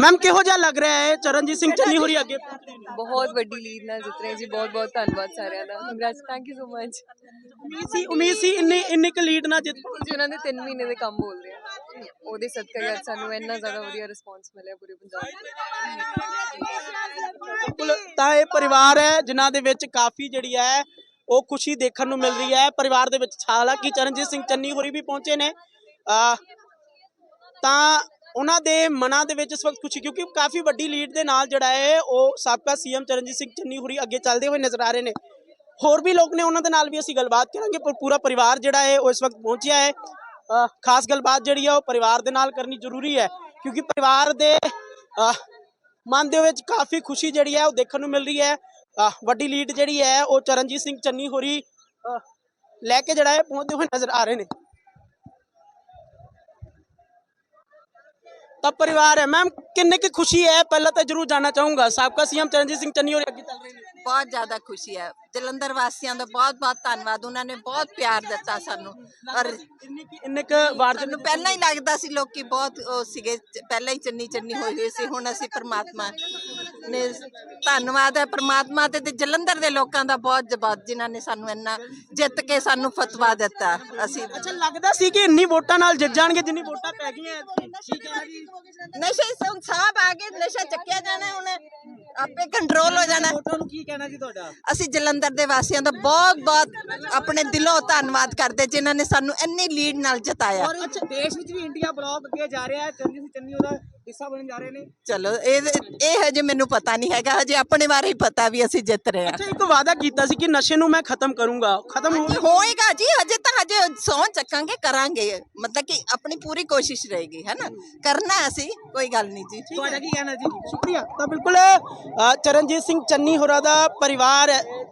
Ma'am ਕਿਹੋ ਜਿਹਾ ਲੱਗ ਰਿਹਾ ਹੈ? ਚਰਨਜੀਤ ਸਿੰਘ ਚੰਨੀ ਹੋਰੀ ਅੱਗੇ ਬਹੁਤ ਵੱਡੀ ਲੀਡ ਨਾਲ ਜਿੱਤ ਰਹੇ ਜੀ ਬਹੁਤ ਬਹੁਤ ਧੰਨਵਾਦ ਸਾਰਿਆਂ ਦਾ। Congrats thank you so much ਉਮੀਦ ਸੀ ਉਮੀਦ ਸੀ ਇੰਨੀ ਇੰਨੀ ਕੁ ਲੀਡ ਨਾਲ ਜਿੱਤ ਜੀ ਉਹਨਾਂ ਦੇ 3 ਮਹੀਨੇ ਦੇ ਕੰਮ ਬੋਲਦੇ ਆ। ਉਹਦੇ ਸਦਕਾ ਯਾਰ ਸਾਨੂੰ ਇੰਨਾ ਜ਼ਿਆਦਾ ਵਧੀਆ ਰਿਸਪੌਂਸ ਮਿਲਿਆ ਪੂਰੇ ਪੰਜਾਬ ਤੋਂ ਬਿਲਕੁਲ ਤਾਂ ਇਹ ਪਰਿਵਾਰ ਹੈ ਜਿਨ੍ਹਾਂ ਦੇ ਵਿੱਚ ਕਾਫੀ ਜਿਹੜੀ ਹੈ ਉਹ ਖੁਸ਼ੀ ਦੇਖਣ ਨੂੰ ਮਿਲ ਰਹੀ ਹੈ। ਪਰਿਵਾਰ ਦੇ ਵਿੱਚ ਹਾਲਾਂਕਿ ਚਰਨਜੀਤ ਸਿੰਘ ਚੰਨੀ ਹੋਰੀ ਵੀ ਪਹੁੰਚੇ ਨੇ। ਤਾਂ ਉਹਨਾਂ ਦੇ ਮਨਾਂ ਦੇ ਵਿੱਚ ਇਸ ਵਕਤ ਖੁਸ਼ੀ, ਕਿਉਂਕਿ ਕਾਫੀ ਵੱਡੀ ਲੀਡ ਦੇ ਨਾਲ ਜਿਹੜਾ ਹੈ, ਉਹ ਸਾਬਕਾ ਸੀਐਮ ਚਰਨਜੀਤ ਸਿੰਘ ਚੰਨੀ ਹੋਰੀ ਅੱਗੇ ਚੱਲਦੇ ਹੋਏ ਨਜ਼ਰ ਆ ਰਹੇ ਨੇ। ਹੋਰ ਵੀ ਲੋਕ ਨੇ ਉਹਨਾਂ ਦੇ ਨਾਲ ਵੀ ਅਸੀਂ ਗੱਲਬਾਤ ਕਰਾਂਗੇ, ਪਰ ਪੂਰਾ ਪਰਿਵਾਰ ਜਿਹੜਾ ਹੈ, ਉਹ ਇਸ ਵਕਤ ਪਹੁੰਚਿਆ ਹੈ। ਖਾਸ ਗੱਲਬਾਤ ਜਿਹੜੀ ਹੈ ਉਹ ਪਰਿਵਾਰ ਦੇ ਨਾਲ ਕਰਨੀ ਜ਼ਰੂਰੀ ਹੈ, ਕਿਉਂਕਿ ਪਰਿਵਾਰ ਦੇ ਮਨ ਦੇ ਵਿੱਚ ਕਾਫੀ ਖੁਸ਼ੀ ਜਿਹੜੀ ਹੈ, ਉਹ ਦੇਖਣ ਨੂੰ ਮਿਲ ਰਹੀ ਹੈ। ਵੱਡੀ ਲੀਡ ਜਿਹੜੀ ਹੈ, ਉਹ ਚਰਨਜੀਤ ਸਿੰਘ ਚੰਨੀ ਹੋਰੀ ਲੈ ਕੇ ਜਿਹੜਾ ਹੈ, ਪਹੁੰਚਦੇ ਹੋਏ ਨਜ਼ਰ ਆ ਰਹੇ ਨੇ। ਤਾਂ ਪਰਿਵਾਰ ਹੈ। ਮੈਮ ਕਿੰਨੇ ਕੀ ਖੁਸ਼ੀ ਹੈ? ਪਹਿਲਾਂ ਤਾਂ ਜਰੂਰ ਜਾਣਾ ਚਾਹੂੰਗਾ। ਸਾਬਕਾ ਸੀਐਮ ਚਰਨਜੀਤ ਸਿੰਘ ਚੰਨੀ ਹੋਰ ਅੱਗੇ ਚੱਲ ਰਹੇ ਨੇ। ਬਹੁਤ ਜ਼ਿਆਦਾ ਖੁਸ਼ੀ ਹੈ ਜਲੰਧਰ ਵਾਸੀਆਂ ਦਾ ਬਹੁਤ ਬਹੁਤ ਧੰਨਵਾਦ ਉਹਨਾਂ ਨੇ ਬਹੁਤ ਪਿਆਰ ਦਿੱਤਾ ਸਾਨੂੰ ਔਰ ਇੰਨੇ ਕੀ ਇੰਨੇ ਕੁ ਵਾਰ ਸਾਨੂੰ ਪਹਿਲਾਂ ਹੀ ਲੱਗਦਾ ਸੀ ਲੋਕੀ ਬਹੁਤ ਉਹ ਸੀਗੇ ਪਹਿਲਾਂ ਹੀ ਚੰਨੀ ਚੰਨੀ ਹੋਈ ਹੋਈ ਸੀ ਹੁਣ ਅਸੀਂ ਪ੍ਰਮਾਤਮਾ ਨੇ ਧੰਨਵਾਦ ਹੈ ਪ੍ਰਮਾਤਮਾ ਤੇ ਤੇ ਜਲੰਧਰ ਦੇ ਲੋਕਾਂ ਦਾ ਬਹੁਤ ਜਵਾਬ ਜਿਨ੍ਹਾਂ ਨੇ ਸਾਨੂੰ ਇੰਨਾ ਜਿੱਤ ਕੇ ਸਾਨੂੰ ਫਤਵਾ ਦਿੱਤਾ ਅਸੀਂ ਅੱਛਾ ਲੱਗਦਾ ਸੀ ਕਿ ਇੰਨੀ ਵੋਟਾਂ ਨਾਲ ਜਿੱਤ ਜਾਣਗੇ ਜਿੰਨੀ ਵੋਟਾਂ ਪੈ ਗਈਆਂ ਨਸ਼ੇ ਸ- ਸਾਹਬ ਆ ਕੇ ਨਸ਼ਾ ਚੱਕਿਆ ਜਾਣਾ ਹੁਣ ਆਪੇ ਕੰਟਰੋਲ ਹੋ ਜਾਣਾ। ਵੋਟਾਂ ਨੂੰ ਕੀ ਕਹਿਣਾ ਜੀ ਤੁਹਾਡਾ? ਅਸੀਂ ਜਲੰਧਰ ਦੇ ਵਾਸੀਆਂ ਦਾ ਬਹੁਤ ਬਹੁਤ ਆਪਣੇ ਦਿਲੋਂ ਧੰਨਵਾਦ ਕਰਦੇ ਜਿਨ੍ਹਾਂ ਨੇ ਸਾਨੂੰ ਇੰਨੀ ਲੀਡ ਨਾਲ ਜਿਤਾਇਆ। ਔਰ ਅੱਛਾ ਦੇਸ਼ ਵਿੱਚ ਵੀ ਇੰਡੀਆ ਬਲੌਗ ਅੱਗੇ ਜਾ ਰਿਹਾ ਹੈ ਚੰਨੀ ਸਿੰਘ ਚੰਨੀ ਉਹਦਾ ਹਿੱਸਾ ਬਣਨ ਜਾ ਰਹੇ ਨੇ। ਚਲੋ ਇਹ ਇਹ ਹਜੇ ਮੈਨੂੰ ਪਤਾ ਨਹੀਂ ਹੈਗਾ ਹਜੇ ਆਪਣੇ ਬਾਰੇ ਹੀ ਪਤਾ ਵੀ ਅਸੀਂ ਜਿੱਤ ਰਹੇ ਹਾਂ। ਅੱਛਾ ਇੱਕ ਵਾਅਦਾ ਕੀਤਾ ਸੀ ਕਿ ਨਸ਼ੇ ਨੂੰ ਮੈਂ ਖਤਮ ਕਰੂੰਗਾ। ਖਤਮ ਹੋਏਗਾ ਜੀ ਹਜੇ ਸੌਂ ਚੱਕਾਂਗੇ ਕਰਾਂਗੇ। ਮਤਲਬ ਕਿ ਆਪਣੀ ਪੂਰੀ ਕੋਸ਼ਿਸ਼ ਰਹੇਗੀ ਹੈ ਨਾ? ਕਰਨਾ ਅਸੀਂ ਕੋਈ ਗੱਲ ਨਹੀਂ ਜੀ ਤੁਹਾਡਾ ਕੀ ਕਹਿਣਾ ਜੀ? ਸ਼ੁਕਰੀਆ। ਤਾਂ ਬਿਲਕੁਲ ਅ, ਚਰਨਜੀਤ ਸਿੰਘ ਚੰਨੀ ਹੋਰਾਂ ਦਾ ਪਰਿਵਾਰ